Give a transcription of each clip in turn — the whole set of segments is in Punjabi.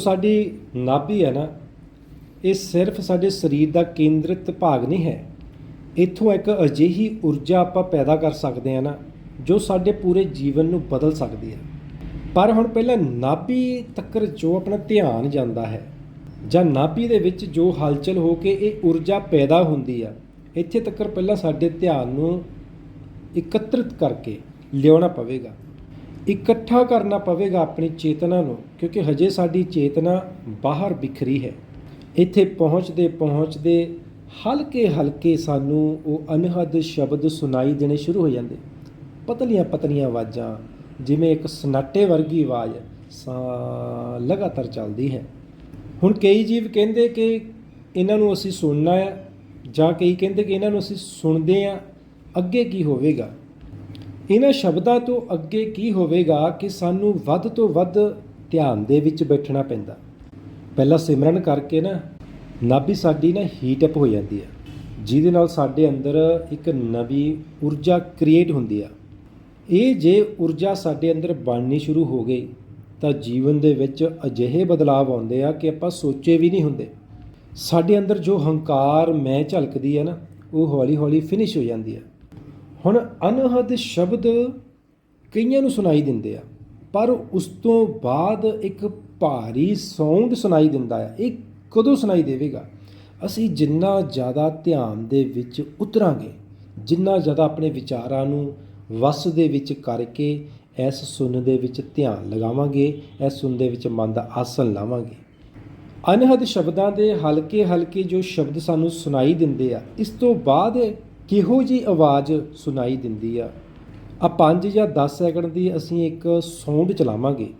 ਸਾਡੀ ਨਾਭੀ ਹੈ ਨਾ, ਇਹ ਸਿਰਫ ਸਾਡੇ ਸਰੀਰ ਦਾ ਕੇਂਦਰਿਤ ਭਾਗ ਨਹੀਂ ਹੈ। ਇੱਥੋਂ ਇੱਕ ਅਜਿਹੀ ਊਰਜਾ ਆਪਾਂ ਪੈਦਾ ਕਰ ਸਕਦੇ ਹਾਂ ਨਾ, ਜੋ ਸਾਡੇ ਪੂਰੇ ਜੀਵਨ ਨੂੰ ਬਦਲ ਸਕਦੀ ਹੈ। ਪਰ ਹੁਣ ਪਹਿਲਾਂ ਨਾਭੀ ਤੱਕਰ ਜੋ ਆਪਣਾ ਧਿਆਨ ਜਾਂਦਾ ਹੈ, ਜਾਂ ਨਾਭੀ ਦੇ ਵਿੱਚ ਜੋ ਹਲਚਲ ਹੋ ਕੇ ਇਹ ਊਰਜਾ ਪੈਦਾ ਹੁੰਦੀ ਆ, ਇੱਥੇ ਤੱਕਰ ਪਹਿਲਾਂ ਸਾਡੇ ਧਿਆਨ ਨੂੰ ਇਕੱਤਰਿਤ ਕਰਕੇ ਲਿਆਉਣਾ ਪਵੇਗਾ। ਇਕੱਠਾ ਕਰਨਾ ਪਵੇਗਾ ਆਪਣੀ ਚੇਤਨਾ ਨੂੰ, ਕਿਉਂਕਿ ਹਜੇ ਸਾਡੀ ਚੇਤਨਾ ਬਾਹਰ ਬਿਖਰੀ ਹੈ। ਇੱਥੇ ਪਹੁੰਚਦੇ ਪਹੁੰਚਦੇ ਹਲਕੇ ਹਲਕੇ ਸਾਨੂੰ ਉਹ ਅਨਹਦ ਸ਼ਬਦ ਸੁਣਾਈ ਦੇਣੇ ਸ਼ੁਰੂ ਹੋ ਜਾਂਦੇ। ਪਤਲੀਆਂ ਪਤਲੀਆਂ ਆਵਾਜ਼ਾਂ, ਜਿਵੇਂ ਇੱਕ ਸਨਾਟੇ ਵਰਗੀ ਆਵਾਜ਼ ਸਾ, ਲਗਾਤਾਰ ਚੱਲਦੀ ਹੈ। ਹੁਣ ਕਈ ਜੀਵ ਕਹਿੰਦੇ ਕਿ ਇਹਨਾਂ ਨੂੰ ਅਸੀਂ ਸੁਣਨਾ ਹੈ ਜਾਂ ਕਈ ਕਹਿੰਦੇ ਕਿ ਇਹਨਾਂ ਨੂੰ ਅਸੀਂ ਸੁਣਦੇ ਆ, ਅੱਗੇ ਕੀ ਹੋਵੇਗਾ? ਇਹਨਾਂ ਸ਼ਬਦਾਂ ਤੋਂ ਅੱਗੇ ਕੀ ਹੋਵੇਗਾ ਕਿ ਸਾਨੂੰ ਵੱਧ ਤੋਂ ਵੱਧ ਧਿਆਨ ਦੇ ਵਿੱਚ ਬੈਠਣਾ ਪੈਂਦਾ। ਪਹਿਲਾਂ ਸਿਮਰਨ ਕਰਕੇ ਨਾ, ਨਾਭੀ ਸਾਡੀ ਨਾ ਹੀਟ ਅਪ ਹੋ ਜਾਂਦੀ ਹੈ ਜਿਹਦੇ ਨਾਲ ਸਾਡੇ ਅੰਦਰ ਇੱਕ ਨਵੀਂ ਊਰਜਾ ਕ੍ਰੀਏਟ ਹੁੰਦੀ ਆ। ਇਹ ਜੇ ਊਰਜਾ ਸਾਡੇ ਅੰਦਰ ਬਣਨੀ ਸ਼ੁਰੂ ਹੋ ਗਈ, ਤਾਂ ਜੀਵਨ ਦੇ ਵਿੱਚ ਅਜਿਹੇ ਬਦਲਾਅ ਆਉਂਦੇ ਆ ਕਿ ਆਪਾਂ ਸੋਚੇ ਵੀ ਨਹੀਂ ਹੁੰਦੇ। ਸਾਡੇ ਅੰਦਰ ਜੋ ਹੰਕਾਰ ਮੈਂ ਝਲਕਦੀ ਹੈ ਨਾ, ਉਹ ਹੌਲੀ ਹੌਲੀ ਫਿਨਿਸ਼ ਹੋ ਜਾਂਦੀ ਹੈ ਹੁਣ ਅਨਹਦ ਸ਼ਬਦ ਕਈਆਂ ਨੂੰ ਸੁਣਾਈ ਦਿੰਦੇ ਆ, ਪਰ ਉਸ ਤੋਂ ਬਾਅਦ ਇੱਕ ਭਾਰੀ ਸਾਊਂਡ ਸੁਣਾਈ ਦਿੰਦਾ ਆ। ਇਹ ਕਦੋਂ ਸੁਣਾਈ ਦੇਵੇਗਾ? ਅਸੀਂ ਜਿੰਨਾ ਜ਼ਿਆਦਾ ਧਿਆਨ ਦੇ ਵਿੱਚ ਉਤਰਾਂਗੇ, ਜਿੰਨਾ ਜ਼ਿਆਦਾ ਆਪਣੇ ਵਿਚਾਰਾਂ ਨੂੰ ਵਸ ਦੇ ਵਿੱਚ ਕਰਕੇ ਇਸ ਸੁਣ ਦੇ ਵਿੱਚ ਧਿਆਨ ਲਗਾਵਾਂਗੇ, ਇਸ ਸੁਣ ਦੇ ਵਿੱਚ ਮਨ ਦਾ ਆਸਨ ਲਾਵਾਂਗੇ। ਅਨਹਦ ਸ਼ਬਦਾਂ ਦੇ ਹਲਕੇ ਹਲਕੇ ਜੋ ਸ਼ਬਦ ਸਾਨੂੰ ਸੁਣਾਈ ਦਿੰਦੇ ਆ, ਇਸ ਤੋਂ ਬਾਅਦ ਕਿਹੋ ਜੀ ਆਵਾਜ਼ ਸੁਣਾਈ ਦਿੰਦੀ ਆ? ਆ 5 ਜਾਂ 10 ਸੈਕਿੰਡ ਦੀ ਅਸੀਂ ਇੱਕ ਸਾਊਂਡ ਚਲਾਵਾਂਗੇ।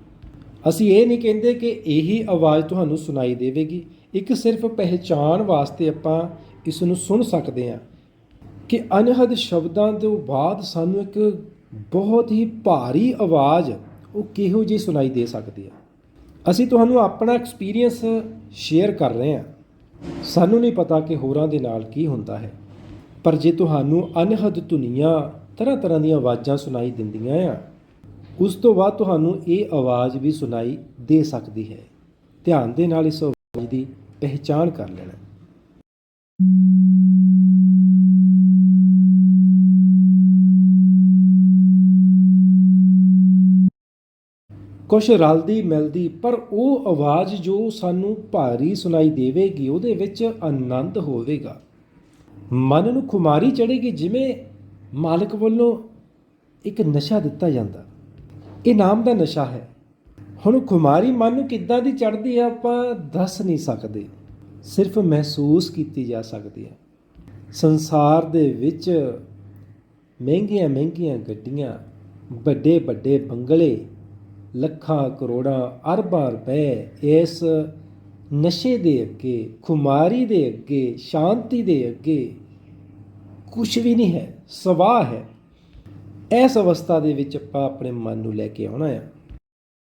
ਅਸੀਂ ਇਹ ਨਹੀਂ ਕਹਿੰਦੇ ਕਿ ਇਹੀ ਆਵਾਜ਼ ਤੁਹਾਨੂੰ ਸੁਣਾਈ ਦੇਵੇਗੀ। ਇੱਕ ਸਿਰਫ ਪਹਿਚਾਣ ਵਾਸਤੇ ਆਪਾਂ ਇਸ ਨੂੰ ਸੁਣ ਸਕਦੇ ਹਾਂ ਕਿ ਅਨਹਦ ਸ਼ਬਦਾਂ ਤੋਂ ਬਾਅਦ ਸਾਨੂੰ ਇੱਕ ਬਹੁਤ ਹੀ ਭਾਰੀ ਆਵਾਜ਼ ਉਹ ਕਿਹੋ ਜਿਹੀ ਸੁਣਾਈ ਦੇ ਸਕਦੀ ਹੈ ਅਸੀਂ ਤੁਹਾਨੂੰ ਆਪਣਾ ਐਕਸਪੀਰੀਅੰਸ ਸ਼ੇਅਰ ਕਰ ਰਹੇ ਹਾਂ। ਸਾਨੂੰ ਨਹੀਂ ਪਤਾ ਕਿ ਹੋਰਾਂ ਦੇ ਨਾਲ ਕੀ ਹੁੰਦਾ ਹੈ। ਪਰ ਜੇ ਤੁਹਾਨੂੰ ਅਨਹਦ ਧੁਨੀਆਂ ਤਰ੍ਹਾਂ ਤਰ੍ਹਾਂ ਦੀਆਂ ਆਵਾਜ਼ਾਂ ਸੁਣਾਈ ਦਿੰਦੀਆਂ ਆ, ਉਸ ਤੋਂ ਬਾਅਦ ਤੁਹਾਨੂੰ ਇਹ ਆਵਾਜ਼ ਵੀ ਸੁਣਾਈ ਦੇ ਸਕਦੀ ਹੈ। ਧਿਆਨ ਦੇ ਨਾਲ ਇਸ ਆਵਾਜ਼ ਦੀ ਪਹਿਚਾਣ ਕਰ ਲੈਣਾ। ਕੁਛ ਰਲਦੀ ਮਿਲਦੀ, ਪਰ ਉਹ ਆਵਾਜ਼ ਜੋ ਸਾਨੂੰ ਭਾਰੀ ਸੁਣਾਈ ਦੇਵੇਗੀ, ਉਹਦੇ ਵਿੱਚ ਆਨੰਦ ਹੋਵੇਗਾ। ਮਨ ਨੂੰ ਖੁਮਾਰੀ ਚੜੇਗੀ ਜਿਵੇਂ ਮਾਲਕ ਵੱਲੋਂ ਇੱਕ ਨਸ਼ਾ ਦਿੱਤਾ ਜਾਂਦਾ। ਇਹ ਨਾਮ ਦਾ ਨਸ਼ਾ ਹੈ। ਹੁਣ ਖੁਮਾਰੀ ਮਨ ਨੂੰ ਕਿੱਦਾਂ ਦੀ ਚੜਦੀ ਹੈ ਆਪਾਂ ਦੱਸ ਨਹੀਂ ਸਕਦੇ। ਸਿਰਫ ਮਹਿਸੂਸ ਕੀਤੀ ਜਾ ਸਕਦੀ ਹੈ। ਸੰਸਾਰ ਦੇ ਵਿੱਚ ਮਹਿੰਗੀਆਂ ਮਹਿੰਗੀਆਂ ਗੱਡੀਆਂ, ਵੱਡੇ ਵੱਡੇ ਬੰਗਲੇ, ਲੱਖਾਂ ਕਰੋੜਾਂ ਅਰਬਾਂ ਰੁਪਏ ਇਸ ਨਸ਼ੇ ਦੇ ਅੱਗੇ, ਖੁਮਾਰੀ ਦੇ ਅੱਗੇ, ਸ਼ਾਂਤੀ ਦੇ ਅੱਗੇ ਕੁਝ ਵੀ ਨਹੀਂ ਹੈ, ਸਵਾਹ ਹੈ। ਇਸ ਅਵਸਥਾ ਦੇ ਵਿੱਚ ਆਪਾਂ ਆਪਣੇ ਮਨ ਨੂੰ ਲੈ ਕੇ ਆਉਣਾ ਹੈ